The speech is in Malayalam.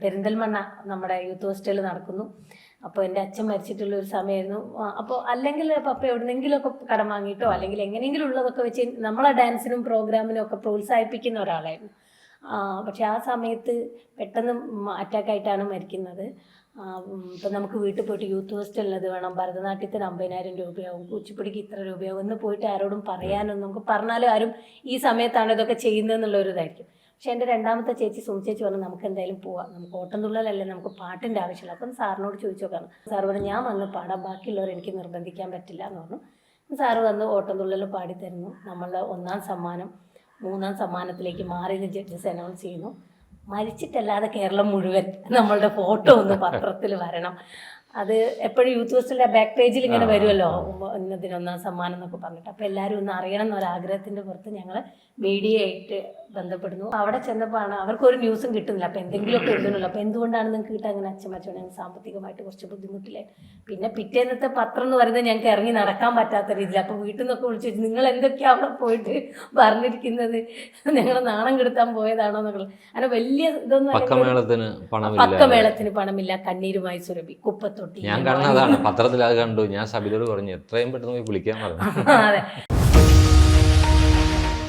പെരിന്തൽമണ്ണ നമ്മുടെ യൂത്ത് ഹോസ്റ്റലിൽ നടക്കുന്നു. അപ്പോൾ എന്റെ അച്ഛൻ മരിച്ചിട്ടുള്ള ഒരു സമയമായിരുന്നു. അപ്പോൾ അല്ലെങ്കിൽ പപ്പ എവിടെന്നെങ്കിലുമൊക്കെ കടം വാങ്ങിയിട്ടോ അല്ലെങ്കിൽ എങ്ങനെയെങ്കിലും ഉള്ളതൊക്കെ വെച്ച് നമ്മളെ ഡാൻസിനും പ്രോഗ്രാമിനും ഒക്കെ പ്രോത്സാഹിപ്പിക്കുന്ന ഒരാളായിരുന്നു. പക്ഷെ ആ സമയത്ത് പെട്ടെന്ന് അറ്റാക്കായിട്ടാണ് മരിക്കുന്നത്. ഇപ്പം നമുക്ക് വീട്ടിൽ പോയിട്ട് യൂത്ത് ഹോസ്റ്റലിൽ അത് വേണം. ഭരതനാട്യത്തിന് അമ്പതിനായിരം രൂപയാവും. കുച്ചിപ്പുടിക്ക് ഇത്ര രൂപയാവും എന്ന് പോയിട്ട് ആരോടും പറയാനൊന്നും നമുക്ക് പറഞ്ഞാലും ആരും ഈ സമയത്താണ് ഇതൊക്കെ ചെയ്യുന്നത് ഒരു ഇതായിരിക്കും പക്ഷെ എന്റെ രണ്ടാമത്തെ ചേച്ചി സുമ ചേച്ചി പറഞ്ഞു നമുക്ക് എന്തായാലും പോവാം. നമുക്ക് ഓട്ടം തുള്ളലല്ലേ നമുക്ക് പാട്ടിന്റെ ആവശ്യമില്ല അപ്പം സാറിനോട് ചോദിച്ചു നോക്കാം. സാർ പറഞ്ഞു ഞാൻ വന്ന് പാടാം. ബാക്കിയുള്ളവർ എനിക്ക് നിർബന്ധിക്കാൻ പറ്റില്ല എന്ന് പറഞ്ഞു. സാറ് വന്ന് ഓട്ടം തുള്ളൽ പാടിത്തരുന്നു നമ്മളുടെ ഒന്നാം സമ്മാനം മൂന്നാം സമ്മാനത്തിലേക്ക് മാറിയെന്ന് ജഡ്ജസ് അനൗൺസ് ചെയ്യുന്നു. മരിച്ചിട്ടല്ലാതെ കേരളം മുഴുവൻ നമ്മളുടെ ഫോട്ടോ ഒന്ന് പത്രത്തിൽ വരണം. അത് എപ്പോഴും യൂത്ത് ഹോസ്റ്റലിന്റെ ബാക്ക് പേജിൽ ഇങ്ങനെ വരുമല്ലോ ഇന്നതിനൊന്നാം സമ്മാനം എന്നൊക്കെ പറഞ്ഞിട്ട്. അപ്പോൾ എല്ലാവരും ഒന്ന് അറിയണം എന്നൊരാഗ്രഹത്തിന്റെ പുറത്ത് ഞങ്ങൾ മീഡിയ ആയിട്ട് ബന്ധപ്പെടുന്നു. അവിടെ ചെന്നപ്പോഴാണ് അവർക്കൊരു ന്യൂസും കിട്ടുന്നില്ല. അപ്പോൾ എന്തെങ്കിലുമൊക്കെ എഴുതണമല്ലോ അപ്പോൾ എന്തുകൊണ്ടാണ് നിങ്ങൾക്ക് കിട്ടാൻ അങ്ങനെ അച്ഛൻ മച്ചോ ഞങ്ങൾ സാമ്പത്തികമായിട്ട് കുറച്ച് ബുദ്ധിമുട്ടില്ലേ? പിന്നെ പിറ്റേന്നത്തെ പത്രം എന്ന് പറയുന്നത് ഞങ്ങൾക്ക് ഇറങ്ങി നടക്കാൻ പറ്റാത്ത രീതിയിൽ അപ്പോൾ വീട്ടിൽ നിന്നൊക്കെ വിളിച്ചു നിങ്ങൾ എന്തൊക്കെയാണ് അവിടെ പോയിട്ട് പറഞ്ഞിരിക്കുന്നത്? ഞങ്ങൾ നാണം കെടുത്താൻ പോയതാണോ എന്നുള്ളത് അങ്ങനെ വലിയ ഇതൊന്നും അല്ലെങ്കിൽ പക്കമേളത്തിന് പണമില്ല. പക്കമേളത്തിന് പണമില്ല. കണ്ണീരുമായി സുരഭി കുപ്പത്തൊട്ടി. ഞാൻ കാണുന്നതാണ് പത്രത്തിൽ അത് കണ്ടു. ഞാൻ സബിലോട് പറഞ്ഞു എത്രയും പെട്ടെന്ന് പോയി വിളിക്കാൻ പറഞ്ഞു. അതെ.